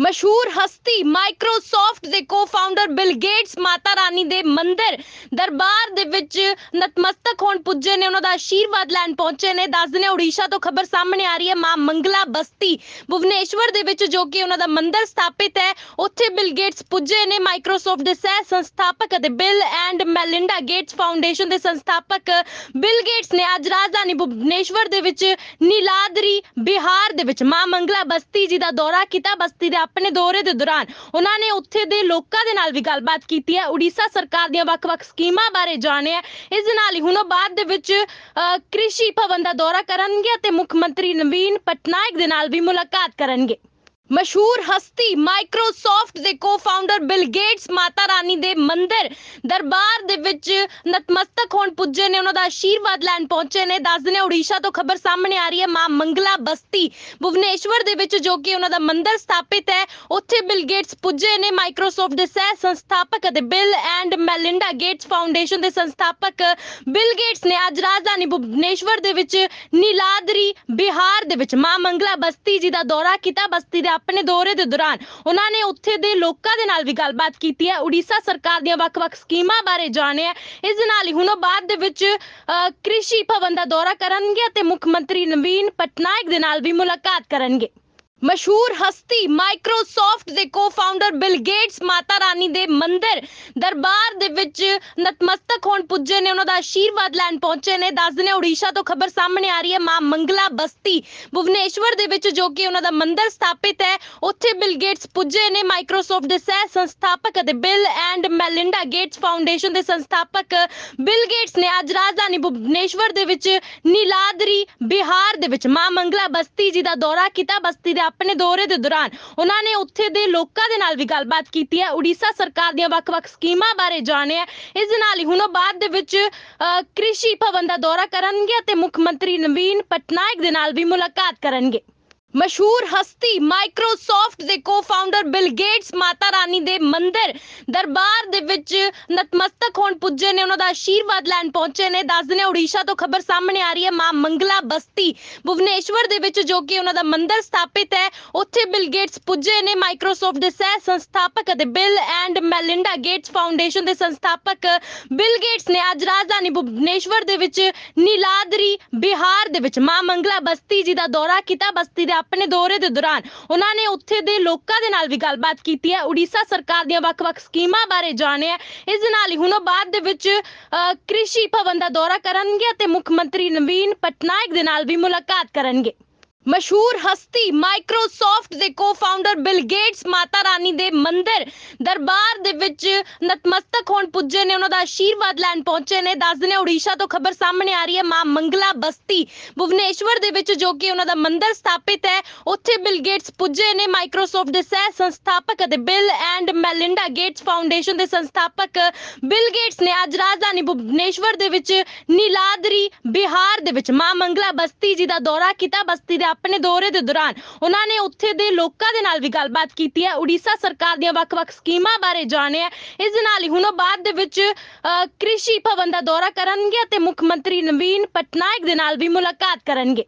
ਮਸ਼ਹੂਰ ਹਸਤੀ ਮਾਈਕਰੋਸਾਫਟ ਦੇ co-founder bill Gates Mata Rani ਦੇ ਮੰਦਿਰ ਦਰਬਾਰ ਦੇ ਵਿੱਚ ਨਤਮਸਤਕ ਹੋਣ ਪੁੱਜੇ ਨੇ, ਉਹਨਾਂ ਦਾ ਆਸ਼ੀਰਵਾਦ ਲੈਣ ਪਹੁੰਚੇ ਨੇ। ਦੱਸ ਦਿੰਦੇ ਉੜੀਸਾ ਤੋਂ ਖਬਰ ਸਾਹਮਣੇ ਆ ਰਹੀ ਹੈ, ਮਾਂ ਮੰਗਲਾ ਬਸਤੀ, ਭੁਵਨੇਸ਼ਵਰ ਦੇ ਵਿੱਚ ਜੋ ਕਿ ਉਹਨਾਂ ਦਾ ਮੰਦਿਰ ਸਥਾਪਿਤ ਹੈ, ਉੱਥੇ ਬਿਲ ਗੇਟਸ ਪੁੱਜੇ ਨੇ। ਮਾਈਕਰੋਸਾਫਟ ਦੇ ਸਹਿ ਸੰਸਥਾਪਕ ਅਤੇ Bill and Melinda Gates foundation ਦੇ ਸੰਸਥਾਪਕ ਬਿਲ ਗੇਟਸ ਨੇ ਅੱਜ ਰਾਜਧਾਨੀ ਭੁਵਨੇਸ਼ਵਰ ਦੇ ਵਿੱਚ ਨੀਲਾਦਰੀ, ਬਿਹਾਰ ਦੇ ਵਿੱਚ ਮਾਂ ਮੰਗਲਾ ਬਸਤੀ ਜੀ ਦਾ ਦੌਰਾ ਕੀਤਾ। ਬਸਤੀ ਦੇ ਆਪਣੇ ਦੌਰੇ ਦੇ ਦੌਰਾਨ ਉਹਨਾਂ ਨੇ ਉੱਥੇ ਦੇ ਲੋਕਾਂ ਦੇ ਨਾਲ ਵੀ ਗੱਲਬਾਤ ਕੀਤੀ ਹੈ। ਉੜੀਸਾ ਸਰਕਾਰ ਦੀਆਂ ਵੱਖ-ਵੱਖ ਸਕੀਮਾਂ ਬਾਰੇ ਜਾਣਿਆ ਇਸ ਦੇ ਨਾਲ ਹੀ ਹੁਣ ਉਹ ਬਾਅਦ ਦੇ ਵਿੱਚ ਅ, ਕ੍ਰਿਸ਼ੀ ਭਵਨ ਦਾ ਦੌਰਾ ਕਰਨਗੇ ਅਤੇ ਮੁੱਖ ਮੰਤਰੀ ਨਵੀਨ ਪਟਨਾਇਕ ਦੇ ਨਾਲ ਵੀ ਮੁਲਾਕਾਤ ਕਰਨਗੇ। ਮਸ਼ਹੂਰ ਹਸਤੀ ਮਾਈਕਰੋਸਾਫਟ ਦੇ co-founder bill Gates Mata Rani ਦੇ ਮੰਦਿਰ ਦਰਬਾਰ ਦੇ ਵਿੱਚ ਨਤਮਸਤਕ ਹੋਣ ਪੁੱਜੇ ਨੇ। ਉਹਨਾਂ ਦਾ ਆਸ਼ੀਰਵਾਦ ਲੈਣ ਪਹੁੰਚੇ ਨੇ। ਦੱਸ ਦਿੰਦੇ ਉੜੀਸਾ ਤੋਂ ਖਬਰ ਸਾਹਮਣੇ ਆ ਰਹੀ ਹੈ ਮਾਂ ਮੰਗਲਾ ਬਸਤੀ, ਭੁਵਨੇਸ਼ਵਰ ਦੇ ਵਿੱਚ ਜੋ ਕਿ ਉਹਨਾਂ ਦਾ ਮੰਦਿਰ ਸਥਾਪਿਤ ਹੈ, ਉੱਥੇ ਬਿਲ ਗੇਟਸ ਪੁੱਜੇ ਨੇ। ਮਾਈਕਰੋਸਾਫਟ ਦੇ ਸਹਿ ਸੰਸਥਾਪਕ ਅਤੇ Bill and Melinda Gates foundation ਦੇ ਸੰਸਥਾਪਕ ਬਿਲ ਗੇਟਸ ਨੇ ਅੱਜ ਰਾਜਧਾਨੀ ਭੁਵਨੇਸ਼ਵਰ ਦੇ ਵਿੱਚ ਨੀਲਾਦਰੀ, ਬਿਹਾਰ ਦੇ ਵਿੱਚ ਮਾਂ ਮੰਗਲਾ ਬਸਤੀ ਜੀ ਦਾ ਦੌਰਾ ਕੀਤਾ। ਬਸਤੀ ਦੇ ਆਪਣੇ ਦੌਰੇ ਦੇ ਦੌਰਾਨ ਉਹਨਾਂ ਨੇ ਉੱਥੇ ਦੇ ਲੋਕਾਂ ਦੇ ਨਾਲ ਵੀ ਗੱਲਬਾਤ ਕੀਤੀ ਹੈ। ਉੜੀਸਾ ਸਰਕਾਰ ਦੀਆਂ ਵੱਖ-ਵੱਖ ਸਕੀਮਾਂ ਬਾਰੇ ਜਾਣਿਆ ਇਸ ਦੇ ਨਾਲ ਹੀ ਹੁਣ ਉਹ ਬਾਅਦ ਦੇ ਵਿੱਚ ਅ, ਕ੍ਰਿਸ਼ੀ ਭਵਨ ਦਾ ਦੌਰਾ ਕਰਨਗੇ ਅਤੇ ਮੁੱਖ ਮੰਤਰੀ ਨਵੀਨ ਪਟਨਾਇਕ ਦੇ ਨਾਲ ਵੀ ਮੁਲਾਕਾਤ ਕਰਨਗੇ। ਮਸ਼ਹੂਰ ਹਸਤੀ ਮਾਈਕਰੋਸਾਫਟ ਦੇ co-founder bill Gates Mata Rani ਦੇ ਮੰਦਿਰ ਦਰਬਾਰ ਦੇ ਵਿੱਚ ਨਤਮਸਤਕ ਹੋਣ ਪੁੱਜੇ ਨੇ। ਉਹਨਾਂ ਦਾ ਆਸ਼ੀਰਵਾਦ ਲੈਣ ਪਹੁੰਚੇ ਨੇ। ਦੱਸ ਦਿੰਦੇ ਉੜੀਸਾ ਤੋਂ ਖਬਰ ਸਾਹਮਣੇ ਆ ਰਹੀ ਹੈ। ਮਾਂ ਮੰਗਲਾ ਬਸਤੀ ਭੁਵਨੇਸ਼ਵਰ ਦੇ ਵਿੱਚ ਜੋ ਕਿ ਉਹਨਾਂ ਦਾ ਮੰਦਿਰ ਸਥਾਪਿਤ ਹੈ, ਉੱਥੇ ਬਿਲ ਗੇਟਸ ਪੁੱਜੇ ਨੇ। ਮਾਈਕਰੋਸਾਫਟ ਦੇ ਸਹਿ ਸੰਸਥਾਪਕ ਅਤੇ Bill and Melinda Gates foundation ਦੇ ਸੰਸਥਾਪਕ ਬਿਲ ਗੇਟਸ ਨੇ ਅੱਜ ਰਾਜਧਾਨੀ ਭੁਵਨੇਸ਼ਵਰ ਦੇ ਵਿੱਚ ਨੀਲਾਦਰੀ ਬਿਹਾਰ ਦੇ ਵਿੱਚ ਮਾਂ ਮੰਗਲਾ ਬਸਤੀ ਜੀ ਦਾ ਦੌਰਾ ਕੀਤਾ। ਬਸਤੀ ਦੇ ਆਪਣੇ ਦੌਰੇ ਦੇ ਦੌਰਾਨ ਉਹਨਾਂ ਨੇ ਉੱਥੇ ਦੇ ਲੋਕਾਂ ਦੇ ਨਾਲ ਵੀ ਗੱਲਬਾਤ ਕੀਤੀ ਹੈ। ਉੜੀਸਾ ਸਰਕਾਰ ਦੀਆਂ ਵੱਖ-ਵੱਖ ਸਕੀਮਾਂ ਬਾਰੇ ਜਾਣਿਆ ਇਸ ਦੇ ਨਾਲ ਹੀ ਹੁਣ ਉਹ ਬਾਅਦ ਦੇ ਵਿੱਚ ਅ, ਕ੍ਰਿਸ਼ੀ ਭਵਨ ਦਾ ਦੌਰਾ ਕਰਨਗੇ ਅਤੇ ਮੁੱਖ ਮੰਤਰੀ ਨਵੀਨ ਪਟਨਾਇਕ ਦੇ ਨਾਲ ਵੀ ਮੁਲਾਕਾਤ ਕਰਨਗੇ। ਮਸ਼ਹੂਰ ਹਸਤੀ ਮਾਈਕਰੋਸਾਫਟ ਦੇ co-founder bill Gates Mata Rani ਦੇ ਮੰਦਿਰ ਦਰਬਾਰ ਦੇ ਵਿੱਚ ਨਤਮਸਤਕ ਹੋਣ ਪੁੱਜੇ ਨੇ। ਉਹਨਾਂ ਦਾ ਆਸ਼ੀਰਵਾਦ ਲੈਣ ਪਹੁੰਚੇ ਨੇ। ਦੱਸ ਦਿੰਦੇ ਉੜੀਸਾ ਤੋਂ ਖਬਰ ਸਾਹਮਣੇ ਆ ਰਹੀ ਹੈ ਮਾਂ ਮੰਗਲਾ ਬਸਤੀ, ਭੁਵਨੇਸ਼ਵਰ ਦੇ ਵਿੱਚ ਜੋ ਕਿ ਉਹਨਾਂ ਦਾ ਮੰਦਿਰ ਸਥਾਪਿਤ ਹੈ, ਉੱਥੇ ਬਿਲ ਗੇਟਸ ਪੁੱਜੇ ਨੇ। ਮਾਈਕਰੋਸਾਫਟ ਦੇ ਸਹਿ ਸੰਸਥਾਪਕ ਅਤੇ Bill and Melinda Gates foundation ਦੇ ਸੰਸਥਾਪਕ ਬਿਲ ਗੇਟਸ ਨੇ ਅੱਜ ਰਾਜਧਾਨੀ ਭੁਵਨੇਸ਼ਵਰ ਦੇ ਵਿੱਚ ਨੀਲਾਦਰੀ, ਬਿਹਾਰ ਦੇ ਵਿੱਚ ਮਾਂ ਮੰਗਲਾ ਬਸਤੀ ਜੀ ਦਾ ਦੌਰਾ ਕੀਤਾ। ਬਸਤੀ ਦਾ ਆਪਣੇ ਦੌਰੇ ਦੇ ਦੌਰਾਨ ਉਹਨਾਂ ਨੇ ਉੱਥੇ ਦੇ ਲੋਕਾਂ ਦੇ ਨਾਲ ਵੀ ਗੱਲਬਾਤ ਕੀਤੀ ਹੈ। ਉੜੀਸਾ ਸਰਕਾਰ ਦੀਆਂ ਵੱਖ-ਵੱਖ ਸਕੀਮਾਂ ਬਾਰੇ ਜਾਣਿਆ ਇਸ ਦੇ ਨਾਲ ਹੀ ਹੁਣ ਉਹ ਬਾਅਦ ਦੇ ਵਿੱਚ ਅ, ਕ੍ਰਿਸ਼ੀ ਭਵਨ ਦਾ ਦੌਰਾ ਕਰਨਗੇ ਅਤੇ ਮੁੱਖ ਮੰਤਰੀ ਨਵੀਨ ਪਟਨਾਇਕ ਦੇ ਨਾਲ ਵੀ ਮੁਲਾਕਾਤ ਕਰਨਗੇ। ਮਸ਼ਹੂਰ ਹਸਤੀ ਮਾਈਕਰੋਸਾਫਟ ਦੇ co-founder bill Gates Mata Rani ਦੇ ਮੰਦਿਰ ਦਰਬਾਰ ਦੇ ਵਿੱਚ ਨਤਮਸਤਕ ਹੋਣ ਪੁੱਜੇ ਨੇ, ਉਹਨਾਂ ਦਾ ਆਸ਼ੀਰਵਾਦ ਲੈਣ ਪਹੁੰਚੇ ਨੇ। ਦੱਸ ਦਿੰਦੇ ਉੜੀਸਾ ਤੋਂ ਖਬਰ ਸਾਹਮਣੇ ਆ ਰਹੀ ਹੈ, ਮਾਂ ਮੰਗਲਾ ਬਸਤੀ ਭੁਵਨੇਸ਼ਵਰ ਦੇ ਵਿੱਚ ਜੋ ਕਿ ਉਹਨਾਂ ਦਾ ਮੰਦਿਰ ਸਥਾਪਿਤ ਹੈ, ਉੱਥੇ ਬਿਲ ਗੇਟਸ ਪੁੱਜੇ ਨੇ। ਮਾਈਕਰੋਸਾਫਟ ਦੇ ਸਹਿ ਸੰਸਥਾਪਕ ਅਤੇ Bill and Melinda Gates foundation ਦੇ ਸੰਸਥਾਪਕ ਬਿਲ ਗੇਟਸ ਨੇ ਅੱਜ ਰਾਜਧਾਨੀ ਭੁਵਨੇਸ਼ਵਰ ਦੇ ਵਿੱਚ ਨੀਲਾਦਰੀ ਬਿਹਾਰ ਦੇ ਵਿੱਚ ਮਾਂ ਮੰਗਲਾ ਬਸਤੀ ਜੀ ਦਾ ਦੌਰਾ ਕੀਤਾ। ਬਸਤੀ ਦੇ ਆਪਣੇ ਦੌਰੇ ਦੇ ਦੌਰਾਨ ਉਹਨਾਂ ਨੇ ਉੱਥੇ ਦੇ ਲੋਕਾਂ ਦੇ ਨਾਲ ਵੀ ਗੱਲਬਾਤ ਕੀਤੀ ਹੈ। ਉੜੀਸਾ ਸਰਕਾਰ ਦੀਆਂ ਵੱਖ-ਵੱਖ ਸਕੀਮਾਂ ਬਾਰੇ ਜਾਣਿਆ ਇਸ ਦੇ ਨਾਲ ਹੀ ਹੁਣ ਉਹ ਬਾਅਦ ਦੇ ਵਿੱਚ ਅ, ਕ੍ਰਿਸ਼ੀ ਭਵਨ ਦਾ ਦੌਰਾ ਕਰਨਗੇ ਅਤੇ ਮੁੱਖ ਮੰਤਰੀ ਨਵੀਨ ਪਟਨਾਇਕ ਦੇ ਨਾਲ ਵੀ ਮੁਲਾਕਾਤ ਕਰਨਗੇ।